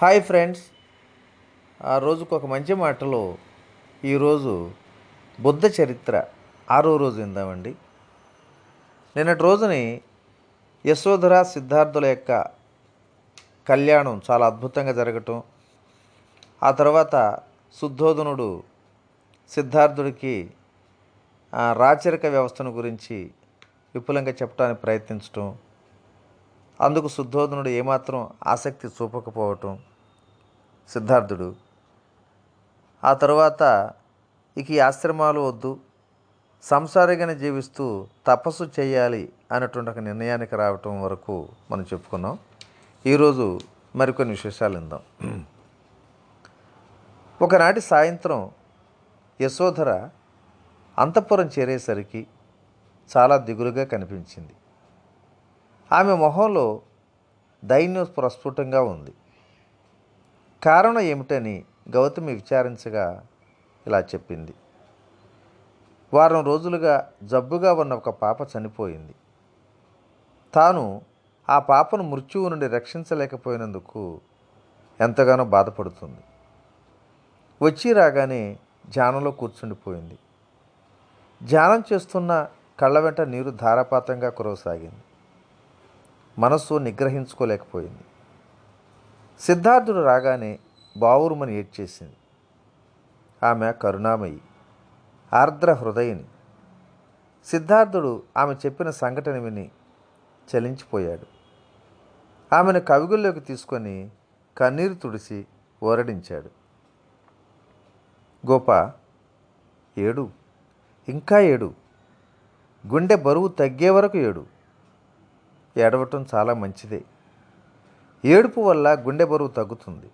Hi friends. ఆ రోజుకు ఒక మంచి మాటలో ఈరోజు బుద్ధ చరిత్ర ఆరో రోజు విందామండి. నిన్నటి రోజుని యశోధర సిద్ధార్థుల యొక్క కళ్యాణం చాలా అద్భుతంగా జరగటం ఆ తర్వాత శుద్ధోధనుడు సిద్ధార్థుడికి రాచరిక వ్యవస్థను గురించి విపులంగా చెప్పడానికి ప్రయత్నించటం అందుకు శుద్ధోధనుడు ఏమాత్రం ఆసక్తి చూపకపోవటం సిద్ధార్థుడు. ఆ తరువాత ఇక ఈ ఆశ్రమాలు వద్దు సంసారిగానే జీవిస్తూ తపస్సు చేయాలి అన్నటువంటి ఒక నిర్ణయానికి రావటం వరకు మనం చెప్పుకున్నాం. ఈరోజు మరికొన్ని విశేషాలు ఇందాం ఒకనాటి సాయంత్రం యశోధర అంతఃపురం చేరేసరికి చాలా దిగులుగా కనిపించింది. ఆమె మొహంలో దైన్యం ప్రస్ఫుటంగా ఉంది. కారణం ఏమిటని గౌతమి విచారించగా ఇలా చెప్పింది. వారం రోజులుగా జబ్బుగా ఉన్న ఒక పాప చనిపోయింది. తాను ఆ పాపను మృత్యువు నుండి రక్షించలేకపోయినందుకు ఎంతగానో బాధపడుతుంది. వచ్చి రాగానే ధ్యానంలో కూర్చుండిపోయింది. ధ్యానం చేస్తున్న కళ్ళ వెంట నీరు ధారాపాతంగా కురవసాగింది. మనస్సు నిగ్రహించుకోలేకపోయింది. సిద్ధార్థుడు రాగానే బావురుమని ఏడ్చేసింది. ఆమె కరుణామయి ఆర్ద్ర హృదయని సిద్ధార్థుడు ఆమె చెప్పిన సంఘటన విని చలించిపోయాడు. ఆమెను కవిగుల్లోకి తీసుకొని కన్నీరు తుడిసి ఓరడించాడు. గోప ఏడు ఇంకా ఏడు. గుండె బరువు తగ్గే వరకు ఏడు. ఏడవటం చాలా మంచిదే. ఏడుపు వల్ల గుండె బరువు తగ్గుతుంది.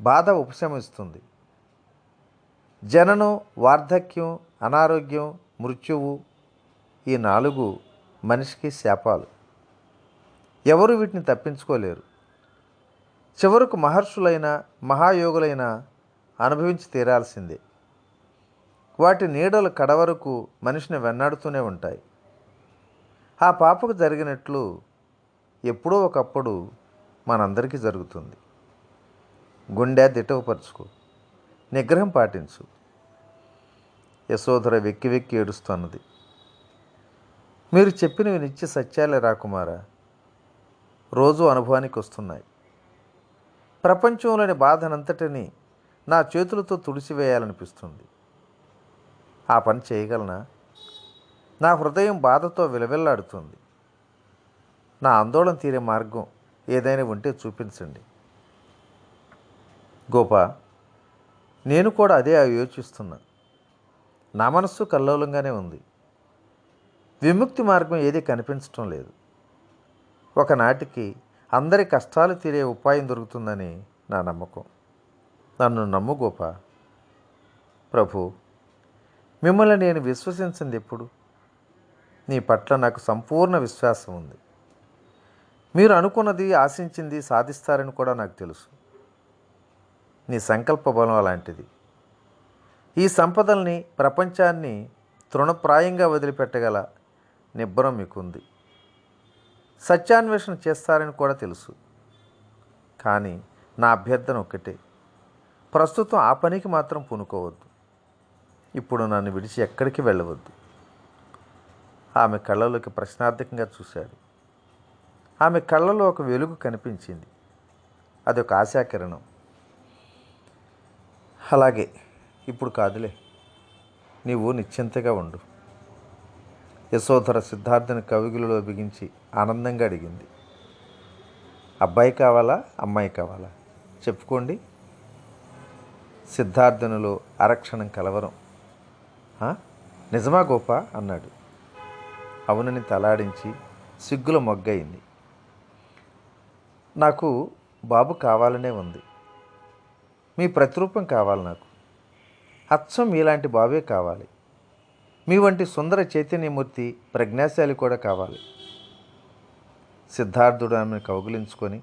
బాధ ఉపశమిస్తుంది. జననం వార్ధక్యం అనారోగ్యం మృత్యువు ఈ నాలుగు మనిషికి శాపాలు. ఎవరు వీటిని తప్పించుకోలేరు. చివరకు మహర్షులైన మహాయోగులైన అనుభవించి తీరాల్సిందే. వాటి నీడలు కడవరకు మనిషిని వెన్నాడుతూనే ఉంటాయి. ఆ పాపకు జరిగినట్లు ఎప్పుడో ఒకప్పుడు మనందరికీ జరుగుతుంది. గుండె దిటవపరుచుకో నిగ్రహం పాటించు. యశోధర వెక్కి వెక్కి ఏడుస్తున్నది మీరు చెప్పినవి నిత్య సత్యాలే రాకుమారా రోజు అనుభవానికి వస్తున్నాయి. ప్రపంచంలోని బాధనంతటిని నా చేతులతో తుడిచివేయాలనిపిస్తుంది. ఆ పని చేయగలనా? నా హృదయం బాధతో విలవిల్లాడుతుంది. నా ఆందోళన తీరే మార్గం ఏదైనా ఉంటే చూపించండి. గోపా నేను కూడా అదే యోచిస్తున్నా నా మనస్సు కల్లోలంగానే ఉంది. విముక్తి మార్గం ఏది కనిపించటం లేదు. ఒకనాటికి అందరి కష్టాలు తీరే ఉపాయం దొరుకుతుందని నా నమ్మకం. నన్ను నమ్ము గోప. ప్రభు మిమ్మల్ని నేను విశ్వసించింది ఎప్పుడు? నీ పట్ల నాకు సంపూర్ణ విశ్వాసం ఉంది. మీరు అనుకున్నది ఆశించింది సాధిస్తారని కూడా నాకు తెలుసు. నీ సంకల్ప బలం అలాంటిది. ఈ సంపదల్ని ప్రపంచాన్ని తృణప్రాయంగా వదిలిపెట్టగల నిబ్బరం మీకుంది. సత్యాన్వేషణ చేస్తారని కూడా తెలుసు. కానీ నా అభ్యర్థన ఒకటే ప్రస్తుతం ఆ పనికి మాత్రం పూనుకోవద్దు. ఇప్పుడు నన్ను విడిచి ఎక్కడికి వెళ్ళవద్దు. ఆమె కళ్ళలోకి ప్రశ్నార్థకంగా చూశాడు. ఆమె కళ్ళలో ఒక వెలుగు కనిపించింది. అది ఒక ఆశాకిరణం. అలాగే ఇప్పుడు కాదులే. నీవు నిశ్చింతగా ఉండు. యశోధర సిద్ధార్థని కవిగులలో బిగించి ఆనందంగా అడిగింది. అబ్బాయి కావాలా? అమ్మాయి కావాలా? చెప్పుకోండి. సిద్ధార్థనులో అరక్షణం కలవరం. నిజమా గోప? అన్నాడు. అవునని తలాడించి సిగ్గుల మొగ్గయింది. నాకు బాబు కావాలనే ఉంది. మీ ప్రతిరూపం కావాలి నాకు. అచ్చం మీలాంటి బాబే కావాలి. మీ వంటి సుందర చైతన్యమూర్తి ప్రజ్ఞాశాలి కూడా కావాలి. సిద్ధార్థుడు ఆమెను కౌగులించుకొని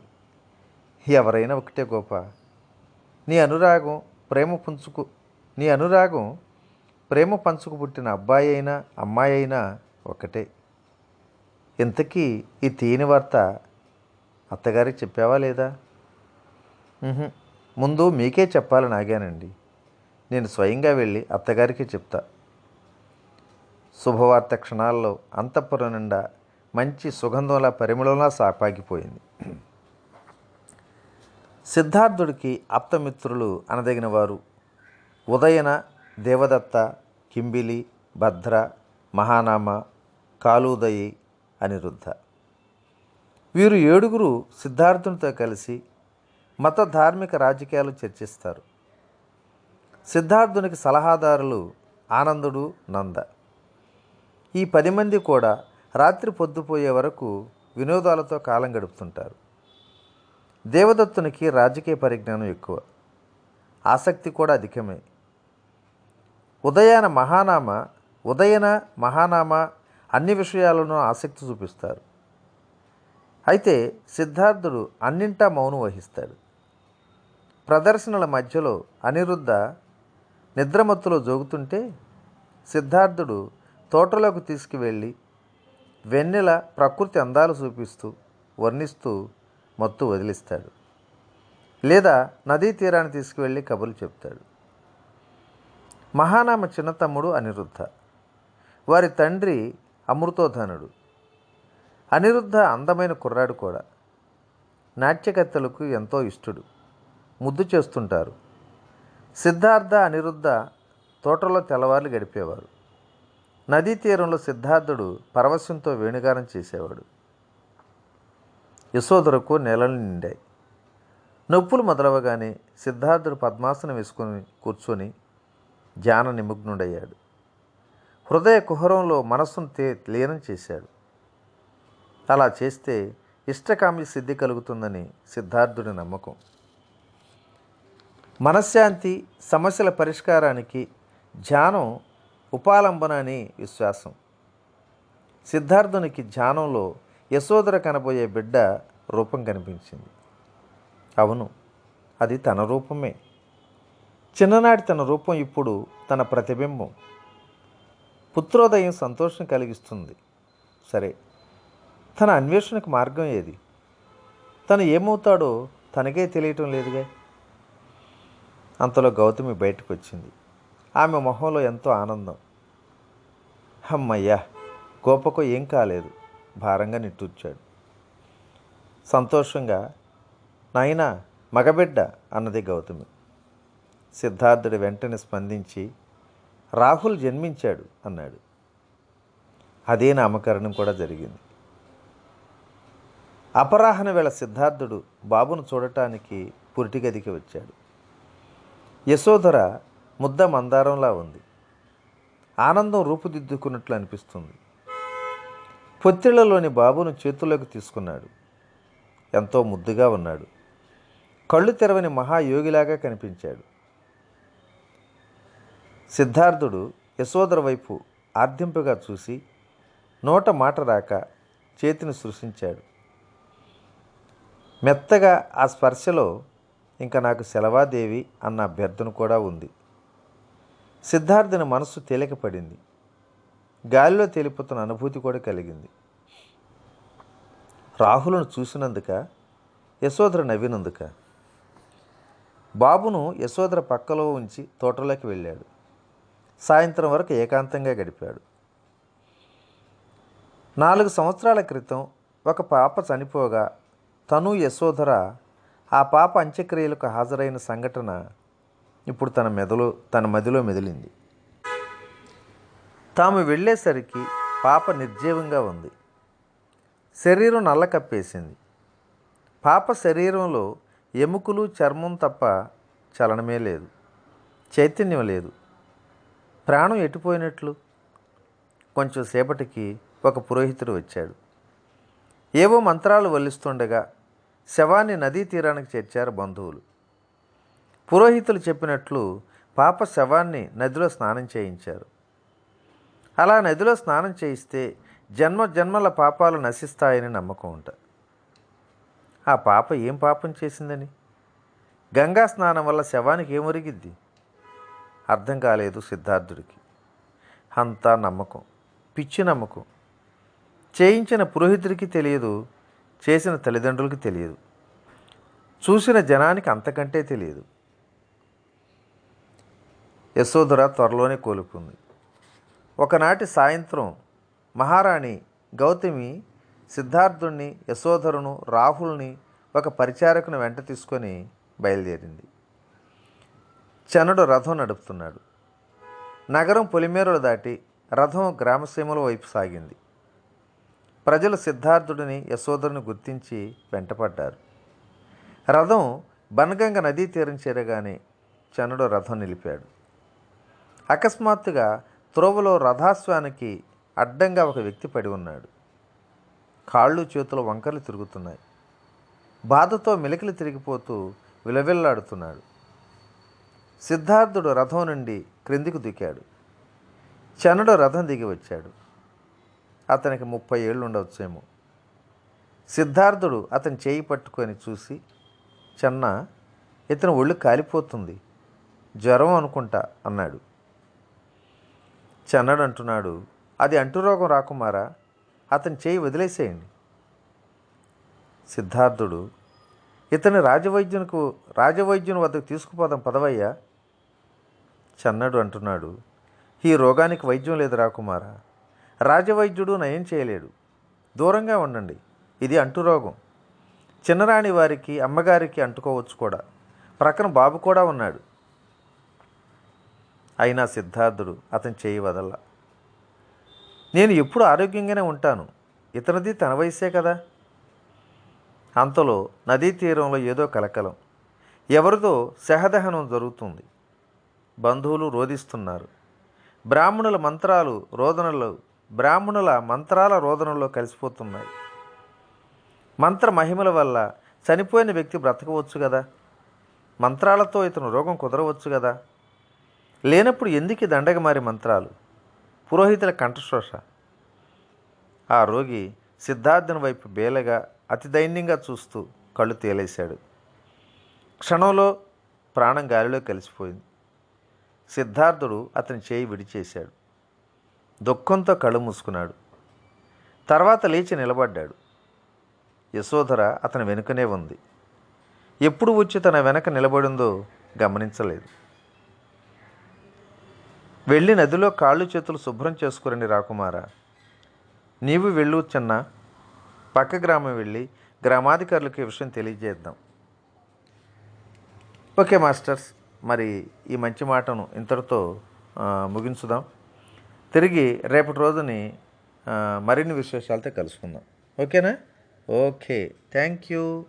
ఎవరైనా ఒకటే గోప. నీ అనురాగం ప్రేమ పుంచుకు నీ అనురాగం ప్రేమ పంచుకు పుట్టిన అబ్బాయి అయినా అమ్మాయి అయినా ఒకటే. ఇంతకీ ఈ తీయని వార్త అత్తగారికి చెప్పావా లేదా? ముందు మీకే చెప్పాలని ఆగానండి నేను స్వయంగా వెళ్ళి అత్తగారికి చెప్తా. శుభవార్త క్షణాల్లో అంతఃపురం నిండా మంచి సుగంధంలా పరిమళంలా సాపాగిపోయింది. సిద్ధార్థుడికి ఆప్తమిత్రులు అనదగిన వారు ఉదయన దేవదత్త కింబిలి భద్ర మహానామ కాలుదయి అనిరుద్ధ. వీరు ఏడుగురు సిద్ధార్థునితో కలిసి మత ధార్మిక రాజకీయాలు చర్చిస్తారు. సిద్ధార్థునికి సలహాదారులు ఆనందుడు నంద. ఈ పది మంది కూడా రాత్రి పొద్దుపోయే వరకు వినోదాలతో కాలం గడుపుతుంటారు. దేవదత్తునికి రాజకీయ పరిజ్ఞానం ఎక్కువ. ఆసక్తి కూడా అధికమే. ఉదయాన మహానామ ఉదయన మహానామ అన్ని విషయాలను ఆసక్తి చూపిస్తారు. అయితే సిద్ధార్థుడు అన్నింటా మౌనం వహిస్తాడు. ప్రదర్శనల మధ్యలో అనిరుద్ధ నిద్రమత్తులో జోగుతుంటే సిద్ధార్థుడు తోటలోకి తీసుకువెళ్ళి వెన్నెల ప్రకృతి అందాలు చూపిస్తూ వర్ణిస్తూ మత్తు వదిలిస్తాడు. లేదా నదీ తీరాన్ని తీసుకువెళ్ళి కబుర్లు చెప్తాడు. మహానామ చిన్న తమ్ముడు అనిరుద్ధ. వారి తండ్రి అమృతోధనుడు అనిరుద్ధ అందమైన కుర్రాడు కూడా. నాట్యకత్తెలకు ఎంతో ఇష్టడు. ముద్దు చేస్తుంటారు. సిద్ధార్థ అనిరుద్ధ తోటలో తెల్లవార్లు గడిపేవారు. నదీ తీరంలో సిద్ధార్థుడు పరవశంతో వేణుగానం చేసేవాడు. యశోదరకు నెలలు నిండాయి. నొప్పులు మొదలవగానే సిద్ధార్థుడు పద్మాసనం వేసుకొని కూర్చొని ధ్యాన నిమగ్నుడయ్యాడు. హృదయ కుహరంలో మనస్సును తే లీనం చేశాడు. అలా చేస్తే ఇష్టకామి సిద్ధి కలుగుతుందని సిద్ధార్థుడి నమ్మకం. మనశ్శాంతి సమస్యల పరిష్కారానికి ధ్యానం ఉపాలంబన అని విశ్వాసం. సిద్ధార్థునికి ధ్యానంలో యశోదర కనబోయే బిడ్డ రూపం కనిపించింది. అవును అది తన రూపమే. చిన్ననాటి తన రూపం ఇప్పుడు తన ప్రతిబింబం. పుత్రోదయం సంతోషం కలిగిస్తుంది. సరే తన అన్వేషణకు మార్గం ఏది? తను ఏమవుతాడో తనకే తెలియటం లేదుగా? అంతలో గౌతమి బయటకు వచ్చింది ఆమె మొహంలో ఎంతో ఆనందం. అమ్మయ్యా గోపకు ఏం కాలేదు. భారంగా నిట్టూర్చాడు. సంతోషంగా నాయనా మగబిడ్డ అన్నది గౌతమి. సిద్ధార్థుడు వెంటనే స్పందించి రాహుల్ జన్మించాడు అన్నాడు. అదే నామకరణం కూడా జరిగింది. అపరాహన వేళ సిద్ధార్థుడు బాబును చూడటానికి పురిటిగదికి వచ్చాడు. యశోధర ముద్ద మందారంలా ఉంది. ఆనందం రూపుదిద్దుకున్నట్లు అనిపిస్తుంది. పొత్తిళ్ళలోని బాబును చేతుల్లోకి తీసుకున్నాడు. ఎంతో ముద్దుగా ఉన్నాడు. కళ్ళు తెరవని మహాయోగిలాగా కనిపించాడు. సిద్ధార్థుడు యశోదర వైపు ఆర్ధింపుగా చూసి నోట మాట రాక చేతిని సృష్టించాడు మెత్తగా ఆ స్పర్శలో ఇంకా నాకు సెలవాదేవి అన్న అభ్యర్థన కూడా ఉంది. సిద్ధార్థుని మనసు తేలికపడింది. గాలిలో తేలిపోతున్న అనుభూతి కూడా కలిగింది. రాహులను చూసినందుక యశోదర నవ్వినందుక బాబును యశోదర పక్కలో ఉంచి తోటలోకి వెళ్ళాడు. సాయంత్రం వరకు ఏకాంతంగా గడిపాడు. నాలుగు సంవత్సరాల క్రితం ఒక పాప చనిపోగా తను యశోధర ఆ పాప అంత్యక్రియలకు హాజరైన సంఘటన ఇప్పుడు తన మెదలో తన మదిలో మెదిలింది. తాము వెళ్ళేసరికి పాప నిర్జీవంగా ఉంది. శరీరం నల్ల కప్పేసింది. పాప శరీరంలో ఎముకలు చర్మం తప్ప చలనమే లేదు చైతన్యం లేదు. ప్రాణం ఎటుపోయినట్లు కొంచెం సేపటికి ఒక పురోహితుడు వచ్చాడు. ఏవో మంత్రాలు వల్లిస్తుండగా శవాన్ని నదీ తీరానికి చేర్చారు బంధువులు. పురోహితులు చెప్పినట్లు పాప శవాన్ని నదిలో స్నానం చేయించారు. అలా నదిలో స్నానం చేయిస్తే జన్మ జన్మల పాపాలు నశిస్తాయని నమ్మకం ఉంట. ఆ పాప ఏం పాపం చేసిందని? గంగా స్నానం వల్ల శవానికి ఏమొరిగిద్ది అర్థం కాలేదు సిద్ధార్థుడికి. అంతా నమ్మకం పిచ్చి నమ్మకం. చేయించిన పురోహితుడికి తెలియదు చేసిన తల్లిదండ్రులకి తెలియదు. చూసిన జనానికి అంతకంటే తెలియదు. యశోధర త్వరలోనే కోలుకుంది. ఒకనాటి సాయంత్రం మహారాణి గౌతమి సిద్ధార్థుణ్ణి యశోధరును రాహుల్ని ఒక పరిచారకుని వెంట తీసుకొని బయలుదేరింది. చనుడు రథం నడుపుతున్నాడు. నగరం పొలిమేరలు దాటి రథం గ్రామసీమల వైపు సాగింది. ప్రజలు సిద్ధార్థుడిని యశోధరుని గుర్తించి వెంటపడ్డారు. రథం బనగంగ నదీ తీరం చేరగానే చనుడు రథం నిలిపాడు. అకస్మాత్తుగా త్రోవలో రథాశ్వానికి అడ్డంగా ఒక వ్యక్తి పడి ఉన్నాడు. కాళ్ళు చేతులు వంకర్లు తిరుగుతున్నాయి. బాధతో మెలికలు తిరిగిపోతూ విలవిల్లాడుతున్నాడు. సిద్ధార్థుడు రథం నుండి క్రిందికి దుకాడు. చనుడు రథం దిగి వచ్చాడు. అతనికి ముప్పై ఏళ్ళు ఉండవచ్చేమో. సిద్ధార్థుడు అతని చేయి పట్టుకొని చూసి చెన్న ఇతను ఒళ్ళు కాలిపోతుంది. జ్వరం అనుకుంటా అన్నాడు. చెన్నడు అంటున్నాడు అది అంటురోగం రాకుమారా? అతని చేయి వదిలేసేయండి. సిద్ధార్థుడు ఇతని రాజవైద్యునికి రాజవైద్యుని వద్దకు తీసుకుపోదాం పదవయ్యా. చెన్నడు అంటున్నాడు ఈ రోగానికి వైద్యం లేదు రాకుమారా? రాజవైద్యుడు నయం చేయలేడు. దూరంగా ఉండండి. ఇది అంటురోగం. చిన్నరాణి వారికి అమ్మగారికి అంటుకోవచ్చు కూడా. ప్రక్కన బాబు కూడా ఉన్నాడు. అయినా సిద్ధార్థుడు అతని చేయి వదల నేను ఎప్పుడు ఆరోగ్యంగానే ఉంటాను. ఇతనిది తన వయసే కదా. అంతలో నదీ తీరంలో ఏదో కలకలం. ఎవరిదో సహదహనం జరుగుతుంది. బంధువులు రోధిస్తున్నారు. బ్రాహ్మణుల మంత్రాలు రోదనలు బ్రాహ్మణుల మంత్రాల రోదనలో కలిసిపోతున్నాయి. మంత్ర మహిమల వల్ల చనిపోయిన వ్యక్తి బ్రతకవచ్చు కదా? మంత్రాలతో ఇతను రోగం కుదరవచ్చు కదా? లేనప్పుడు ఎందుకు దండగ దండగమారి మంత్రాలు? పురోహితుల కంఠశోష. ఆ రోగి సిద్ధార్థుని వైపు బేలగా అతి దైన్యంగా చూస్తూ కళ్ళు తేలేశాడు. క్షణంలో ప్రాణం గాలిలో కలిసిపోయింది. సిద్ధార్థుడు అతని చేయి విడిచేశాడు. దుఃఖంతో కళ్ళు మూసుకున్నాడు. తర్వాత లేచి నిలబడ్డాడు. యశోధర అతని వెనుకనే ఉంది. ఎప్పుడు వచ్చి తన వెనక నిలబడిందో గమనించలేదు. వెళ్ళి నదిలో కాళ్ళు చేతులు శుభ్రం చేసుకురండి రాకుమారా. నీవు వెళ్ళు చిన్న. పక్క గ్రామం వెళ్ళి గ్రామాధికారులకు ఈ విషయం తెలియజేద్దాం. ఓకే మాస్టర్స్ మరి ఈ మంచి మాటను ఇంతటితో ముగించుదాం. తిరిగి రేపటి రోజుని మరిన్ని విశేషాలతో కలుసుకుందాం. ఓకేనా? ఓకే. Thank you.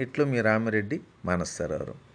ఇట్లు మీ రామిరెడ్డి మానసరావు